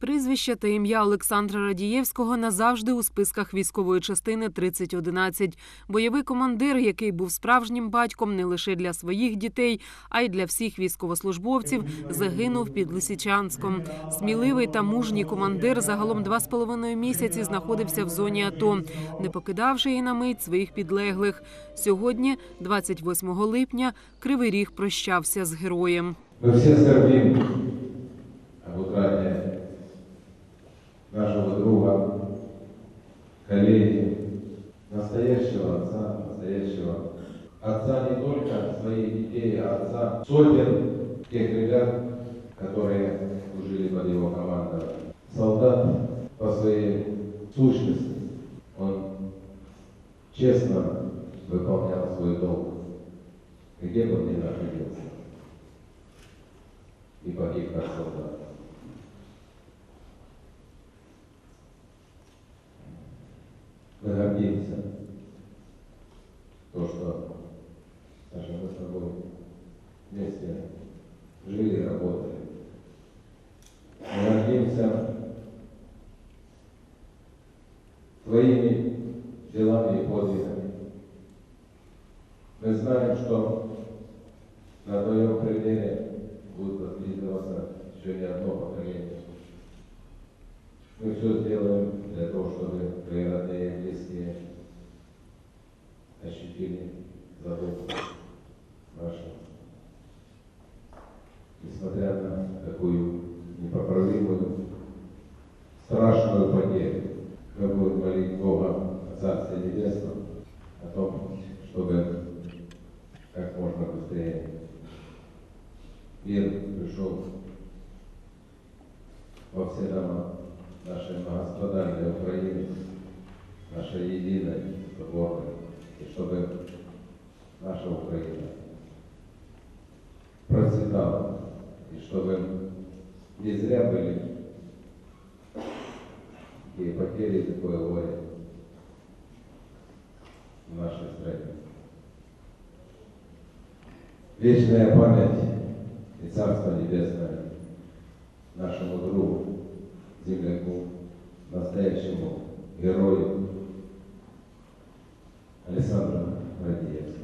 Прізвище та ім'я Олександра Радієвського назавжди у списках військової частини 3011. Бойовий командир, який був справжнім батьком не лише для своїх дітей, а й для всіх військовослужбовців, загинув під Лисичанськом. Сміливий та мужній командир загалом два з половиною місяці знаходився в зоні АТО, не покидавши і на мить своїх підлеглих. Сьогодні, 28 липня, Кривий Ріг прощався з героєм. Мы все настоящего отца, настоящего отца не только своих детей, а отца сотен тех ребят, которые служили под его командой. Солдат по своей сущности, он честно выполнял свой долг, где бы он ни находился и погиб как солдат. Мы гордимся твоими делами и подвигами. Мы знаем, что на твоем примере будет воспитываться еще не одно поколение. Мы все сделаем для того, чтобы твои родные и близкие ощутили заботу Небесном, о том, чтобы как можно быстрее. Мир пришел во все дома нашей многострадальной Украины, нашей единой, соборной, и чтобы наша Украина процветала, и чтобы не зря были такие потери, такое горе нашей стране. Вечная память и Царство Небесное нашему другу, земляку, настоящему герою Александру Радиевскому.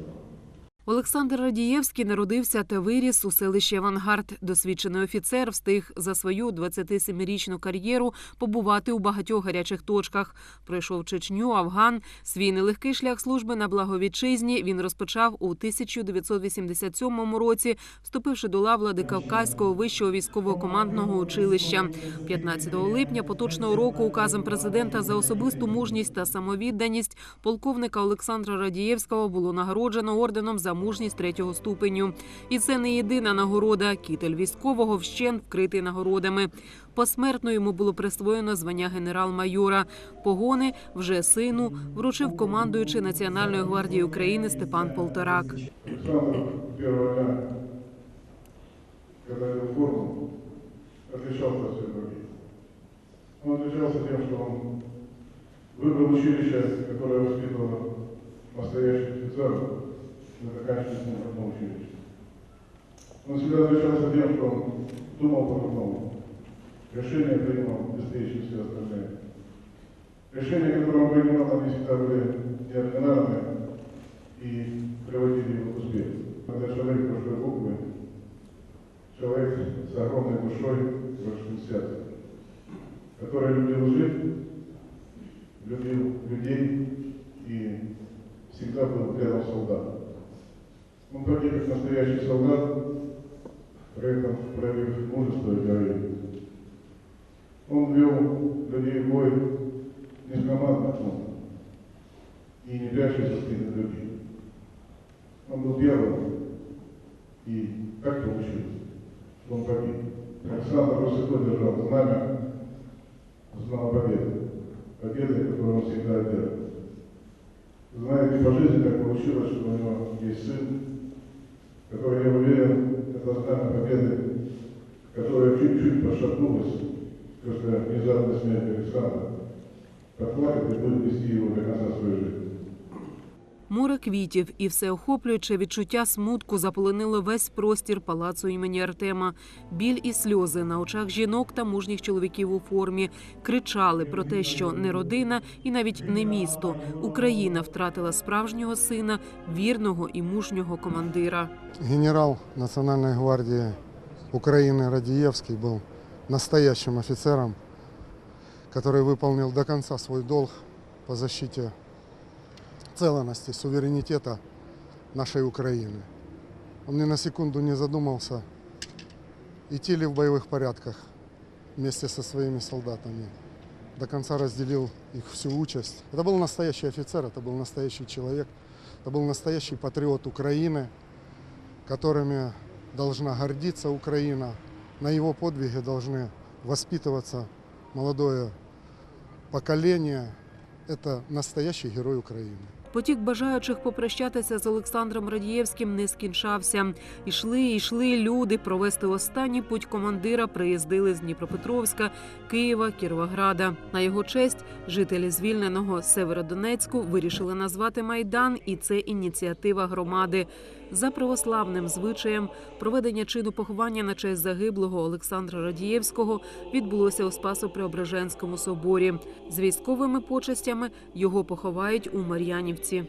Олександр Радієвський народився та виріс у селищі Авангард. Досвідчений офіцер встиг за свою 27-річну кар'єру побувати у багатьох гарячих точках. Пройшов Чечню, Афган. Свій нелегкий шлях служби на благовітчизні він розпочав у 1987 році, вступивши до лав Владикавказького вищого військового командного училища. 15 липня поточного року указом президента за особисту мужність та самовідданість полковника Олександра Радієвського було нагороджено орденом за мужність третього ступеню. І це не єдина нагорода. Кітель військового вщент вкритий нагородами. Посмертно йому було присвоєно звання генерал-майора. Погони вже сину вручив командуючий Національної гвардії України Степан Полторак. Отличался тем, что он выбрал училище, которое воспитывало настоящих офицеров, ним одно училище. Он всегда отличался тем, что он думал по-другому. Решения принимал быстрее, чем все остальные. Решения, которые он принимал, они всегда были неординарные, и приводили его к успеху. Когда человек большой буквы, человек с огромной душой большим сердцем, который любил жить, любил людей и всегда был рядом солдатом. Он погиб как настоящий солдат, при этом проявив мужество и героизм. Он вел людей в бой в командных и не прячась спины других. Он был первым, и как получилось, что он погиб. Александр высоко держал знамя, знал победы, победы, которую он всегда делал. Знаете по жизни, как получилось, что у него есть сын, который, я уверен, это знамя победы, которое чуть-чуть пошатнулось после внезапной смерти Александра, подхватит и будет вести его до конца своей жизни. Море квітів і всеохоплююче відчуття смутку заполонило весь простір палацу імені Артема. Біль і сльози на очах жінок та мужніх чоловіків у формі кричали про те, що не родина і навіть не місто. Україна втратила справжнього сина, вірного і мужнього командира. Генерал Национальной гвардии Украины Радиевский был настоящим офицером, который выполнил до конца свой долг по защите целостности, суверенитета нашей Украины. Он ни на секунду не задумался, идти ли в боевых порядках вместе со своими солдатами. До конца разделил их всю участь. Это был настоящий офицер, это был настоящий человек, это был настоящий патриот Украины, которыми должна гордиться Украина. На его подвиге должны воспитываться молодое поколение. Это настоящий герой Украины. Потік бажаючих попрощатися з Олександром Радієвським не скінчався. Ішли, йшли люди провести останній путь командира. Приїздили з Дніпропетровська, Києва, Кіровограда. На його честь жителі звільненого Северодонецьку вирішили назвати майдан, і це ініціатива громади. За православним звичаєм проведення чину поховання на честь загиблого Олександра Радієвського відбулося у Спасо-Преображенському соборі. З військовими почестями його поховають у Мар'янівці.